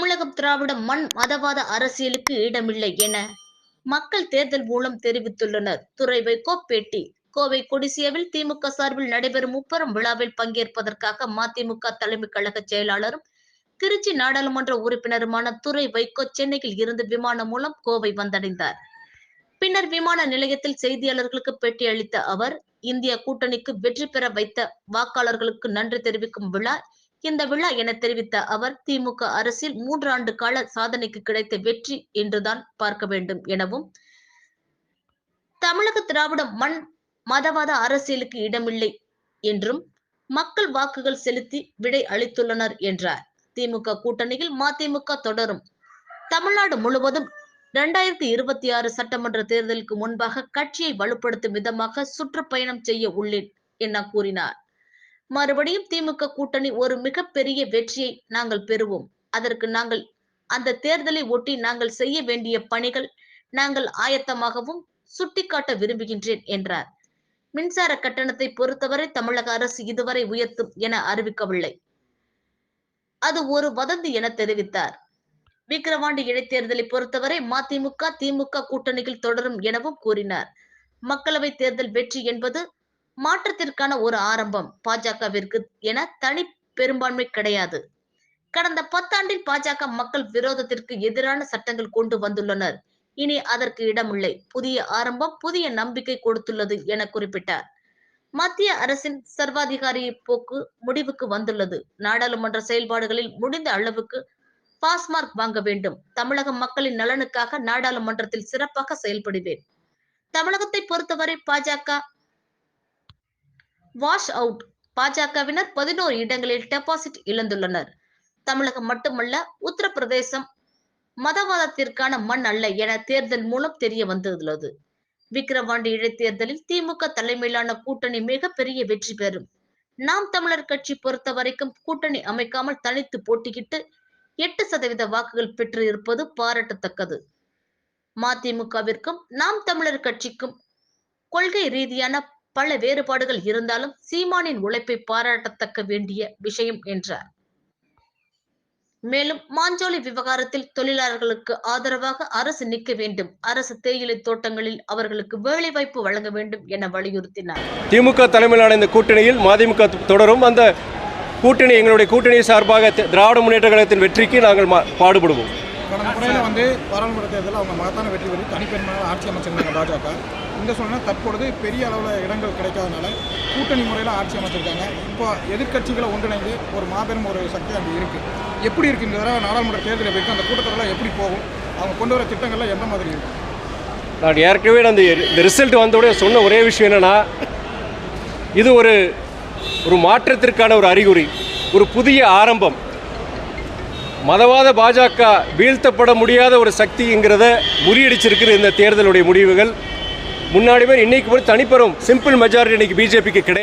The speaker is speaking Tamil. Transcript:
தமிழகம் திராவிட மண் மதவாத அரசியலுக்கு இடமில்லை என மக்கள் தேர்தல் மூலம் தெரிவித்துள்ளனர். துறை வைகோ பேட்டி. கோவை கொடிசியாவில் திமுக சார்பில் நடைபெறும் முப்பெரும் விழாவில் பங்கேற்பதற்காக மதிமுக தலைமை கழக செயலாளரும் திருச்சி நாடாளுமன்ற உறுப்பினருமான துறை வைகோ சென்னையில் இருந்து விமானம் மூலம் கோவை வந்தடைந்தார். பின்னர் விமான நிலையத்தில் செய்தியாளர்களுக்கு பேட்டி அளித்த அவர் இந்திய கூட்டணிக்கு வெற்றி பெற வைத்த வாக்காளர்களுக்கு நன்றி தெரிவிக்கும் விழா இந்த விழா என தெரிவித்த அவர் திமுக அரசில் மூன்றாண்டு கால சாதனைக்கு கிடைத்த வெற்றி என்றுதான் பார்க்க வேண்டும் எனவும் தமிழக திராவிட மண் மதவாத அரசியலுக்கு இடமில்லை என்றும் மக்கள் வாக்குகள் செலுத்தி விடை அளித்துள்ளனர் என்றார். திமுக கூட்டணியில் மதிமுக தொடரும். தமிழ்நாடு முழுவதும் இரண்டாயிரத்தி இருபத்தி ஆறு சட்டமன்ற தேர்தலுக்கு முன்பாக கட்சியை வலுப்படுத்தும் விதமாக சுற்றுப்பயணம் செய்ய உள்ளேன் என கூறினார். மறுபடியும் திமுக கூட்டணி ஒரு மிகப்பெரிய வெற்றியை நாங்கள் பெறுவோம். அதற்கு நாங்கள் அந்த தேர்தலை ஒட்டி நாங்கள் செய்ய வேண்டிய பணிகள் நாங்கள் ஆயத்தமாகவும் சுட்டிக்காட்ட விரும்புகின்றேன் என்றார். மின்சார கட்டணத்தை பொறுத்தவரை தமிழக அரசு இதுவரை உயர்த்தும் என அறிவிக்கவில்லை. அது ஒரு வதந்தி என தெரிவித்தார். விக்கிரவாண்டி இடைத்தேர்தலை பொறுத்தவரை மதிமுக திமுக கூட்டணியில் தொடரும் எனவும் கூறினார். மக்களவை தேர்தல் வெற்றி என்பது மாற்றத்திற்கான ஒரு ஆரம்பம் பாஜகவிற்கு என தனி பெரும்பான்மை கிடையாது. கடந்த பத்தாண்டில் பாஜக மக்கள் விரோதத்திற்கு எதிரான சட்டங்கள் கொண்டு வந்துள்ளனர். இனி அதற்கு இடமில்லை. புதிய ஆரம்பம் புதிய நம்பிக்கை கொடுத்துள்ளது என குறிப்பிட்டார். மத்திய அரசின் சர்வாதிகாரி போக்கு முடிவுக்கு வந்துள்ளது. நாடாளுமன்ற செயல்பாடுகளில் முடிந்த அளவுக்கு பாஸ்மார்க் வாங்க வேண்டும். தமிழக மக்களின் நலனுக்காக நாடாளுமன்றத்தில் சிறப்பாக செயல்படுவேன். தமிழகத்தை பொறுத்தவரை பாஜக வாஷ் அவுட். பாஜகவினர் பதினோரு இடங்களில் டெபாசிட் இழந்துள்ளனர். தமிழகம் மட்டுமல்ல உத்தரப்பிரதேசம் மதவாதத்திற்கான மண் அல்ல என தேர்தல் மூலம் தெரிய வந்துள்ளது. விக்கிரவாண்டி இடைத்தேர்தலில் திமுக தலைமையிலான கூட்டணி மிகப்பெரிய வெற்றி பெறும். நாம் தமிழர் கட்சி பொறுத்த வரைக்கும் கூட்டணி அமைக்காமல் தனித்து போட்டியிட்டு எட்டு சதவீத வாக்குகள் பெற்று இருப்பது பாராட்டத்தக்கது. மதிமுகவிற்கும் நாம் தமிழர் கட்சிக்கும் கொள்கை ரீதியான பல வேறுபாடுகள் இருந்தாலும் சீமானின் உழைப்பை பாராட்டத்தக்க வேண்டிய விஷயம் என்றார். மேலும் மாஞ்சோலை விவகாரத்தில் தொழிலாளர்களுக்கு ஆதரவாக அரசு நிற்க வேண்டும். அரசு தேயிலை தோட்டங்களில் அவர்களுக்கு வேலைவாய்ப்பு வழங்க வேண்டும் என வலியுறுத்தினார். திமுக தலைமையிலான இந்த கூட்டணியில் மதிமுக தொடரும். அந்த கூட்டணி எங்களுடைய கூட்டணி சார்பாக திராவிட முன்னேற்ற கழகத்தின் வெற்றிக்கு நாங்கள் மா- பாடுபடுவோம். கடந்த முறையில் வந்து பாராளுமன்ற தேர்தலில் அவங்க மகத்தான வெற்றி பெற்று தனிப்பெருமையாக ஆட்சி அமைச்சிருந்தாங்க பாஜக. இந்த சூழ்நிலை தற்பொழுது பெரிய அளவில் இடங்கள் கிடைக்காதனால கூட்டணி முறையில் ஆட்சி அமைச்சிருக்காங்க. இப்போ எதிர்க்கட்சிகளை ஒன்றிணைந்து ஒரு மாபெரும் ஒரு சக்தி அங்கே இருக்குது எப்படி இருக்குது இந்த தடவை நாடாளுமன்ற தேர்தல் எப்படி இருக்குது அந்த கூட்டத்தொடரில் எப்படி போகும்? அவங்க கொண்டு வர திட்டங்கள்லாம் எந்த மாதிரி இருக்கும் நான் ஏற்கனவே அந்த இந்த ரிசல்ட் வந்தவுடனே சொன்ன ஒரே விஷயம் என்னென்னா இது ஒரு ஒரு மாற்றத்திற்கான ஒரு அறிகுறி ஒரு புதிய ஆரம்பம். மதவாத பாஜக வீழ்த்தப்பட முடியாத ஒரு சக்திங்கிறத முறியடிச்சிருக்கிற இந்த தேர்தலுடைய முடிவுகள். முன்னாடி மாதிரி இன்னைக்கு ஒரு தனிப்பெரும் சிம்பிள் மெஜாரிட்டி இன்னைக்கு பிஜேபிக்கு கிடையாது